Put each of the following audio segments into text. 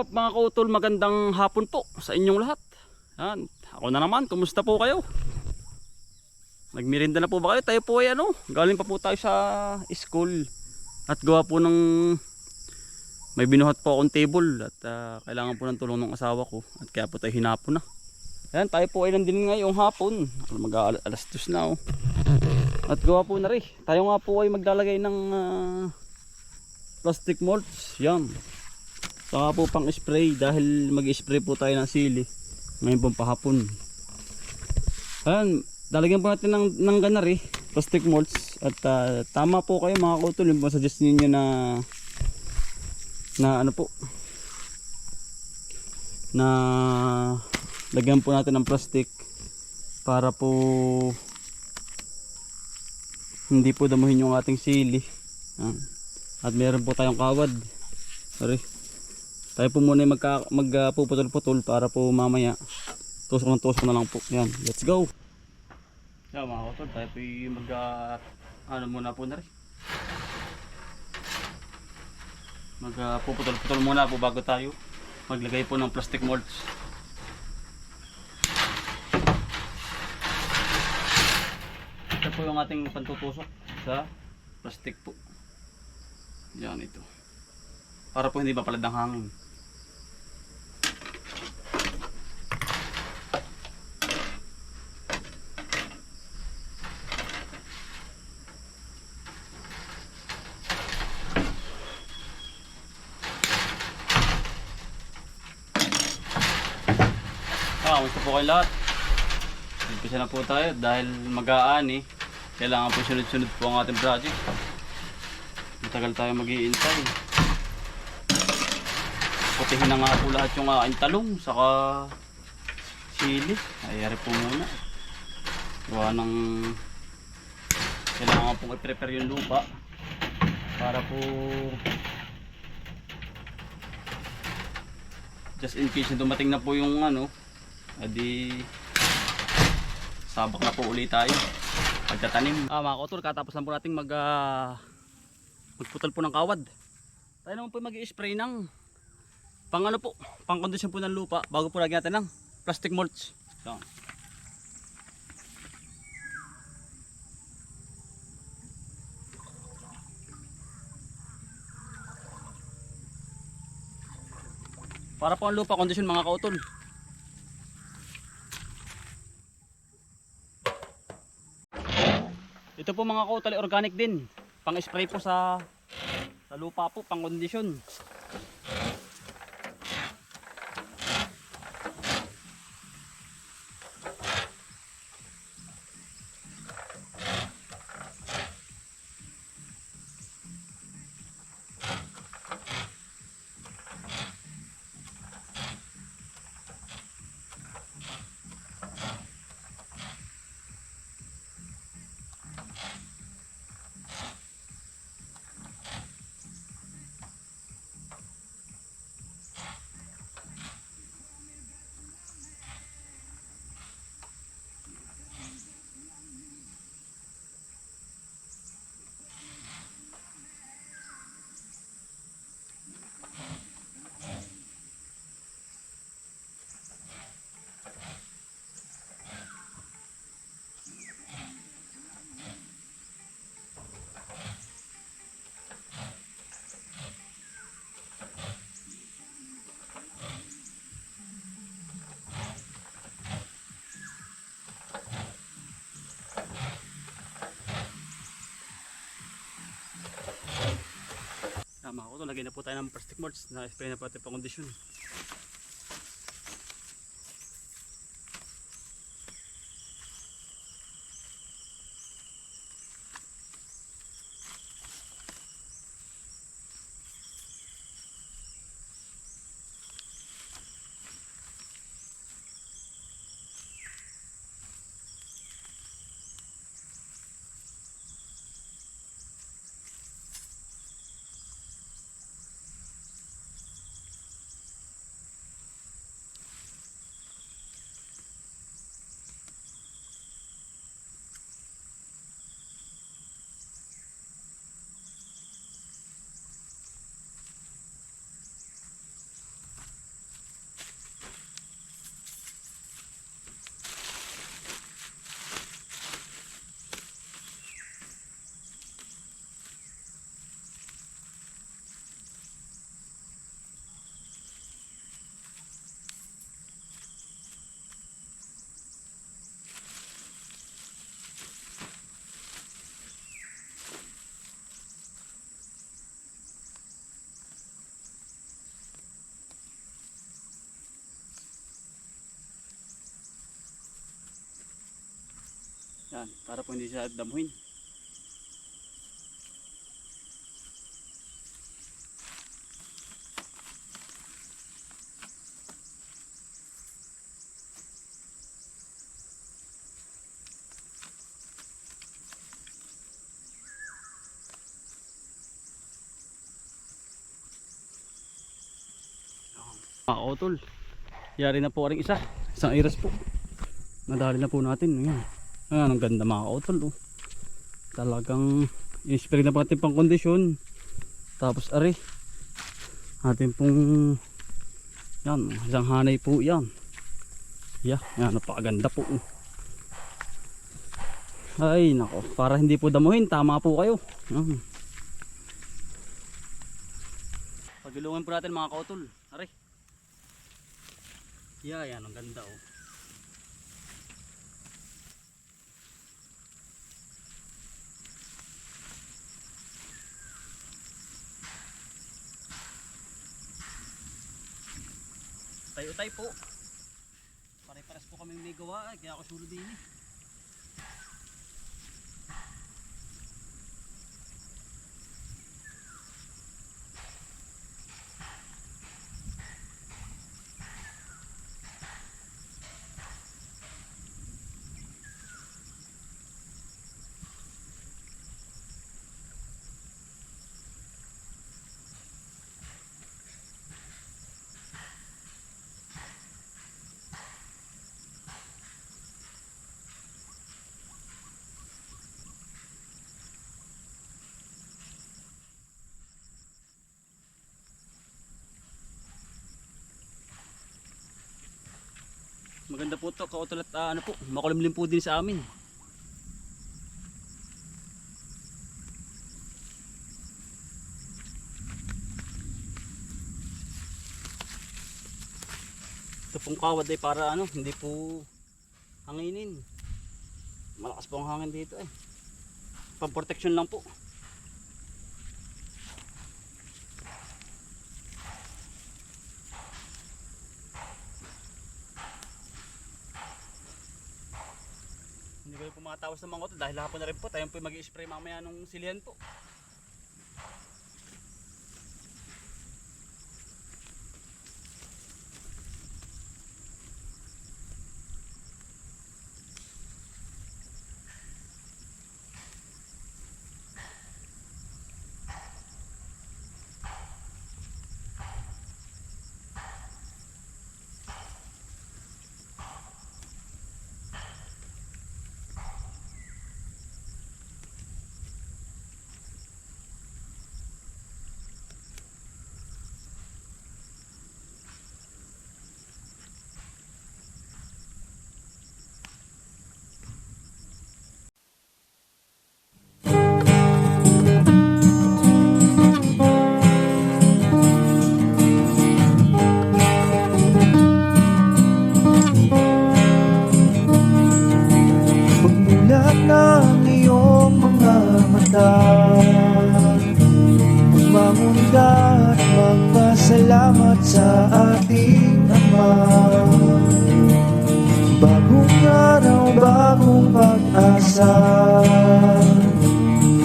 up mga kautol? Magandang hapon po sa inyong lahat. Yan. Ako na naman, kumusta po kayo? Nagmirinda na po ba kayo? Tayo po ay ano, galing pa po tayo sa school. At gawa po ng may binuhat po akong table at ah, kailangan po ng tulong ng asawa ko at kaya po tayo hinapon na. Yan, tayo po ay nandun ngayong hapon. Mag alas dos na oh. At gawa po na rin. Tayo nga po ay maglalagay ng ah, plastic mulch. Yan. Saka po pang spray dahil mag-spray po tayo ng sili. Ngayon pong pahapon. Ayan, lalagyan po natin ng, ng ganari, plastic molds. At ah, tama po kayo mga kautol, yung suggest ninyo na na ano po na lagyan po natin ng plastic para po hindi po damuhin yung ating sili. At meron po tayong kawad. Sorry. Tayo po muna magka, magpuputol-putol para po mamaya tusok ng tusok na lang po. Yan, let's go. Yan mga kotol, tayo po mag ah, ano muna po na rin. Magpuputol-putol muna po bago tayo maglagay po ng plastic molds. Ito po yung ating pantutusok sa plastic po. Yan ito. Para po hindi mapalad ng hangin. Ah, kamusta po kayo lahat? Umpisa na po tayo dahil mag-aani. Kailangan po sunod-sunod po ang ating project. Matagal tayo mag-iintay. Putihin na nga po lahat yung aking talong, saka sili. Ayari po muna. Gawa ng kailangan pong i-prepare yung lupa para po just in case dumating na po yung ano adi sabak na po ulit tayo. Pagtatanim. Ah mga kotol katapos lang po natin mag ah, magputol po ng kawad. Tayo naman po mag spray ng pang ano po pang kondisyon po ng lupa bago po lagyan natin ng plastic mulch. Yan. para po ang lupa kondisyon mga kautol ito po mga kautol organic din. Pang spray po sa sa lupa po pang Tama ako to, lagay na po tayo ng plastic mulch na spray na po natin pang kondisyon. Yan, para po hindi siya damuhin. Mga utol. Yari na po rin isa. Isang iras po. Nadali na po natin. Ayan. Ayan, ang ganda mga kautol. Oh. Talagang in-spray na po natin pang kondisyon. Tapos ari. Atin pong yan, isang hanay po yan. Yeah, yan, napakaganda po. oh. Ay, nako, para hindi po damuhin, tama po kayo. Yan. Pagilungan po natin mga kautol. Ari. Yeah, yan, ang ganda oh. Tayo-tayo po. Pare-pares po kami may gawa, eh, kaya ako sulo din eh. Maganda po to, kautulat ah, ano po, makulimlim po din sa amin. Ito pong kawad ay para ano, hindi po hanginin. Malakas po ang hangin dito eh. Pang protection lang po. Kayo pumatawas ng mga ito dahil hapon na rin po. Tayo po mag-i-spray mamaya nung silihan po. Bagong pag-asa.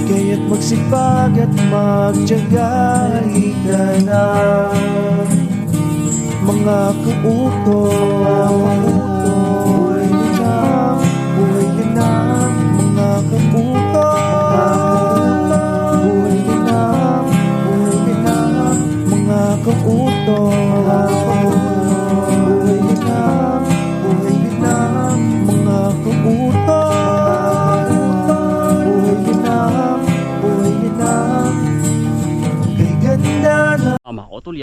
Kaya't magsipag at magtyaga Halika na. Mga kautos Buhay ka na, buhay ka na. Mga kautos Buhay ka na, buhay ka na. Mga kautos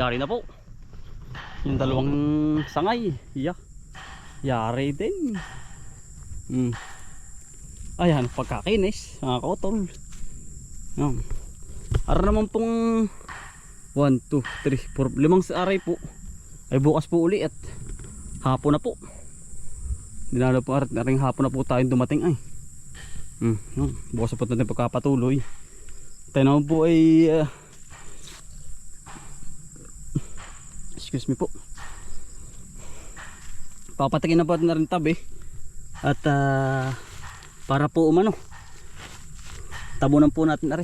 yari na po. Yung dalawang sangay. Yeah. Yari din. Hmm. Ayan, pagkakinis. Mga kotol. Yan. Ara naman pong 1, 2, 3, 4, limang aray po. Ay bukas po uli at hapon na po. Dinalo po arat na rin hapon na po tayong dumating ay. Yun. Bukas po natin pagkapatuloy. Tayo naman po ay ah, excuse me po papatikin na po na rin tabi at ah, Para po umano. Tabunan po natin ari.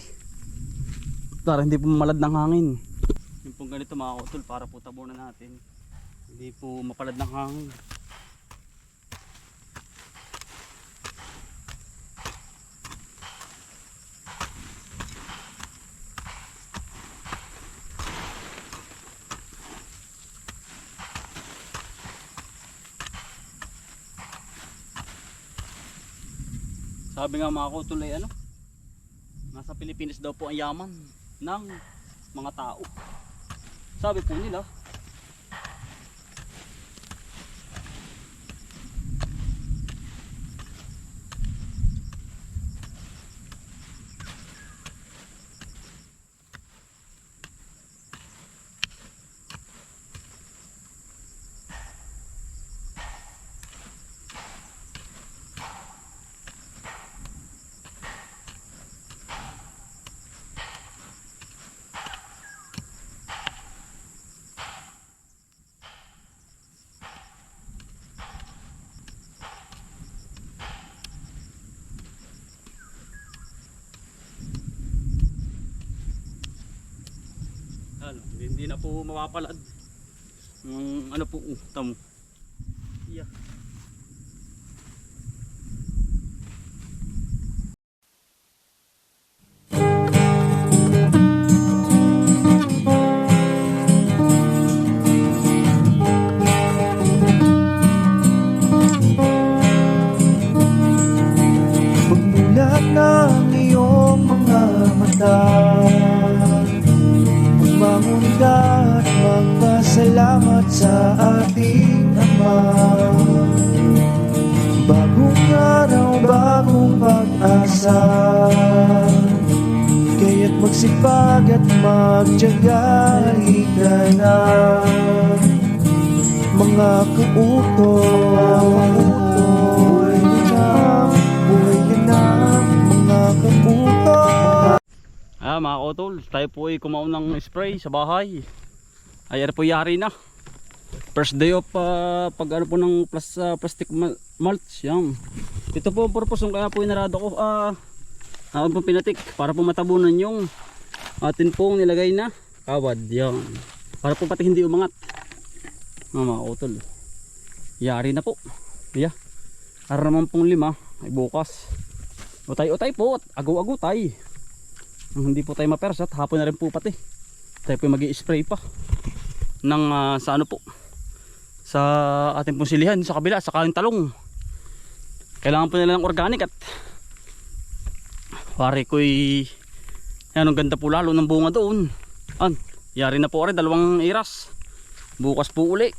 Para hindi po malad ng hangin. Yung pong ganito mga kautol para po tabunan natin. Hindi po mapalad ng hangin. Sabi nga mga kautol ay ano, nasa Pilipinas daw po ang yaman ng mga tao. Sabi po nila, po mapapalad. Yung ano po, tamo. Magtyaga Halika na Mga kautos Buhay na, buhay na Mga kautos Ah, mga kotol, tayo po ay kumaon ng spray sa bahay. Ay, ano po yari na. First day of ah, pag ano po ng plus, ah, plastic mulch. Yan. Ito po ang purpose kaya po inarado ko. Ah, ako po pinatik para po matabunan yung atin pong nilagay na kawad. Yan. Para po pati hindi umangat. Mga kotol. Yari na po. Yeah. Para naman pong lima ay bukas. Utay-utay po at agaw-agutay. Ang hindi po tayo mapersat, hapon na rin po pati. Tayo po mag spray pa. Ng ah, sa ano po. Sa ating pong silihan, sa kabila, sa kayung talong. Kailangan po nila ng organic at pare ko'y yan, ang ganda po lalo ng bunga doon. An, yari na po rin, dalawang iras. Bukas po uli.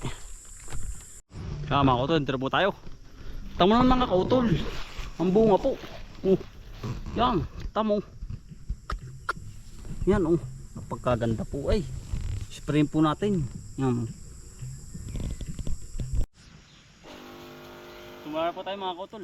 Kaya mga kautol, tira tayo. Tamo naman mga kautol. Ang bunga po. Oh. Yan, tamo. Yan oh. Napagkaganda po ay. Sprayin po natin. Yan. Tumara po tayo mga kautol.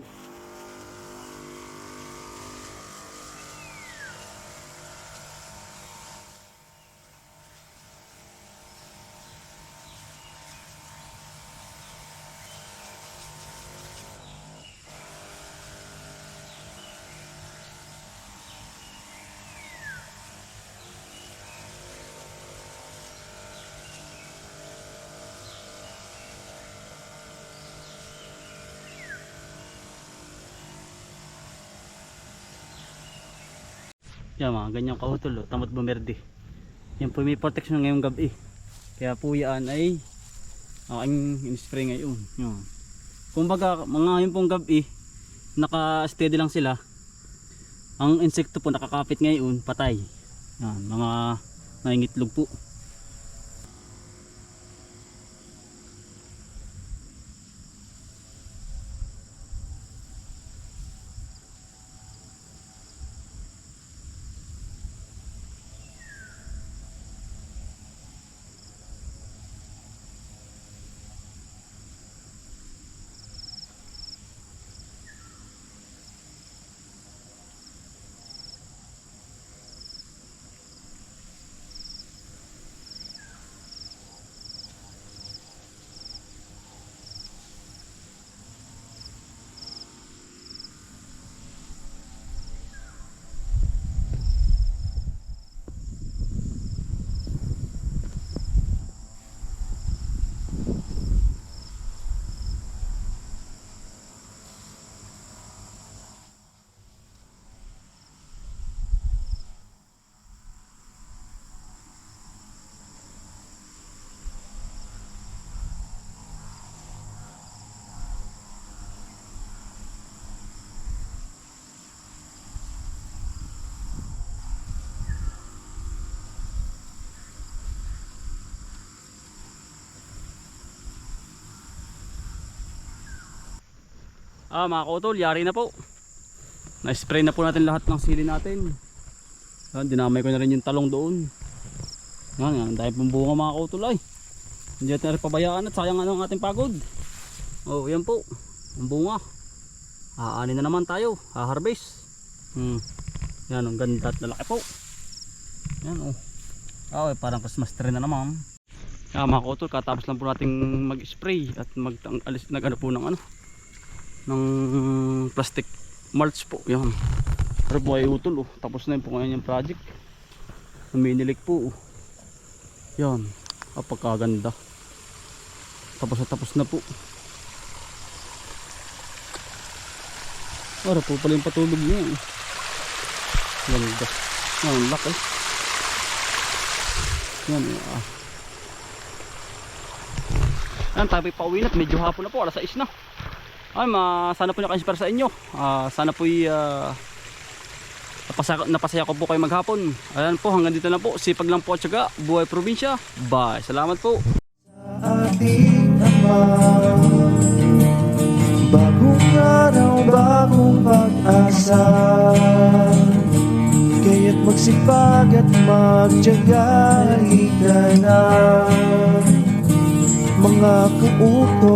Yan mga ganyang kautol. Oh. Tamot bumerde. Yan po may protection ngayong gabi. Kaya po yan ay aking in-spray ngayon. Yan. Kumbaga mga yung pong gabi naka-steady lang sila. Ang insekto po nakakapit ngayon patay. Yan, mga nangingitlog po. Ah, mga kautol, yari na po. Na-spray na po natin lahat ng sili natin. Yan, dinamay ko na rin yung talong doon. Yan, yan. Dahil pong bunga mga kautol ay. Hindi natin pabayaan at sayang ano ang ating pagod. Oh, yan po. Ang bunga. Aanin na naman tayo. Ha-harvest. Hmm. Yan, ang ganda at lalaki po. Yan, oh. Ah, eh, parang Christmas tree na naman. Ah, mga kautol, katapos lang po nating mag-spray at mag alis nag-ano po ng ano ng plastic mulch po. Yan. Pero po ay utol oh. Tapos na yun po ngayon yung project. Luminilik po oh. Yan. Apagkaganda. Tapos na tapos na po. Para po pala yung patulog niya. eh. Ganda. Yan, laki. Yan, ah. Yan, tayo pa pauwi na. Medyo hapon na po. Alas 6 na. Ay, ma, sana po naka-inspire sa inyo. Ah, sana po uh, napasaya, napasaya ko po kayo maghapon. Ayan po, hanggang dito na po. Sipag lang po at syaga. Buhay probinsya. Bye. Salamat po. ating Ama Bagong araw, bagong pag-asa Kaya't magsipag at magtyaga Halika na Mga kauto